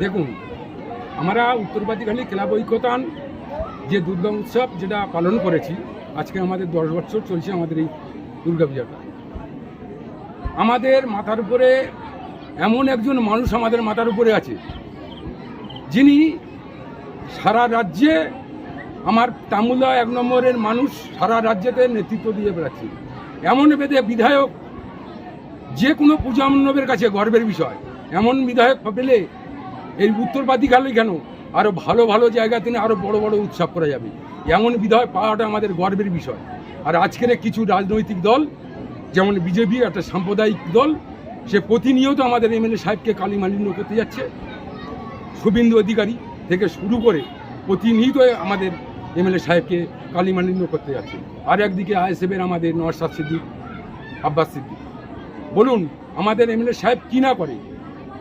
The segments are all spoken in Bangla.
দেখুন, আমরা উত্তরপাতিখালী ক্লাব ঐক্যতান, যে দুর্গা উৎসব যেটা পালন করেছি, আজকে আমাদের দশ বছর চলছে আমাদের এই দুর্গা পূজাটা। আমাদের মাথার উপরে, এমন একজন মানুষ আমাদের মাথার উপরে আছে, যিনি সারা রাজ্যে আমার তামুলা এক নম্বরের মানুষ সারা রাজ্যেতে নেতৃত্ব দিয়ে বেড়াচ্ছে। এমন বেদে বিধায়ক যে কোনো পূজা মণ্ডপের কাছে গর্বের বিষয়। এমন বিধায়ক পেলে এই উত্তরপাতি গেলে কেন? আরও ভালো ভালো জায়গা তিনি আরও বড় বড় উৎসব করা যাবে। এমন বিধায়ক পাওয়াটা আমাদের গর্বের বিষয়। আর আজকের কিছু রাজনৈতিক দল, যেমন বিজেপি একটা সাম্প্রদায়িক দল, সে প্রতিনিয়ত আমাদের এমএলএ সাহেবকে কালিমালিন্য করতে যাচ্ছে। শুভেন্দু অধিকারী থেকে শুরু করে প্রতিনিয়ত আমাদের এমএলএ সাহেবকে কালিমালিন্য করতে যাচ্ছে। আর একদিকে আইএসএফের আমাদের নরসাদ সিদ্দিক, আব্বাস সিদ্দিক। বলুন, আমাদের এমএলএ সাহেব কী না করে?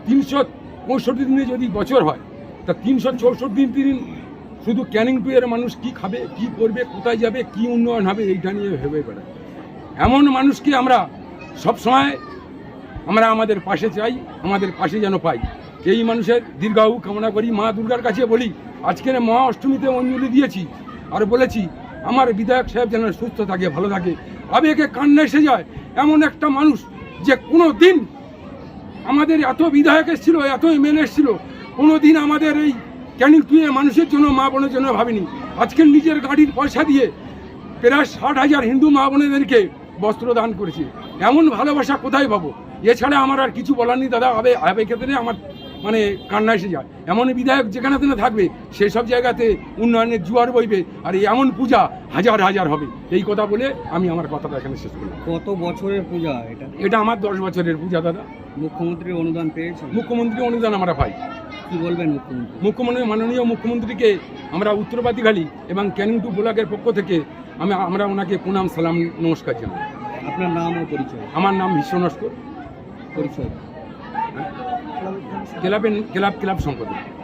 তিনশো পঁয়ষট্টি দিনে যদি বছর হয়, তা তিনশো চৌষট্টি দিন শুধু ক্যানিং টু এর মানুষ কি খাবে, কি করবে, কোথায় যাবে, কি উন্নয়ন হবে, এইটা নিয়ে ভেবে বেড়ায়। এমন মানুষকে আমরা সব সময় আমরা আমাদের পাশে চাই, আমাদের পাশে যেন পাই। এই মানুষের দীর্ঘায়ু কামনা করি। মা দুর্গার কাছে বলি আজকের মহা অষ্টমীতে অঞ্জলি দিয়েছি আর বলেছি, আমার বিধায়ক সাহেব যেন সুস্থ থাকে, ভালো থাকে। আবেগে কান্না এসে যায়, এমন একটা মানুষ যে কোনো দিন আমাদের এত বিধায়ক এসেছিল, এত এমএলএ এসেছিল কোনো দিন আমাদের এই ক্যানিং টুয়ে মানুষের জন্য, মা বোনের জন্য ভাবিনি। আজকে নিজের গাড়ির পয়সা দিয়ে প্রায় ষাট হাজার হিন্দু মা বোনেদেরকে বস্ত্র দান করেছে। এমন ভালোবাসা কোথায় পাবো? এছাড়া আমার আর কিছু বলার নেই, দাদা। হবে আবেগ আমার মানে কান্না এসে যায়। এমন বিধায়ক যেখানে তেনে থাকবে সেই সব জায়গাতে উন্নয়নের জুয়ার বইবে আর এমন পূজা হাজার হাজার হবে। এই কথা বলে আমি আমার কথাটা এখানে শেষ করলাম। কত বছরের পূজা এটা? এটা আমার দশ বছরের পূজা দাদা। মুখ্যমন্ত্রীর অনুদান পেয়েছে মুখ্যমন্ত্রী অনুদান আমরা পাই। কি বলবেন মুখ্যমন্ত্রী? মুখ্যমন্ত্রী মাননীয় মুখ্যমন্ত্রীকে আমরা উত্তরপাতিখালী এবং ক্যানিং টু ব্লকের পক্ষ থেকে আমি আমরা ওনাকে প্রণাম সালাম নমস্কার জানাই। আপনার নাম ও পরিচয়? আমার নাম ভীষ্ম নস্কর। পরিচয়? ক্লাবের ক্লাব ক্লাব সম্পাদক।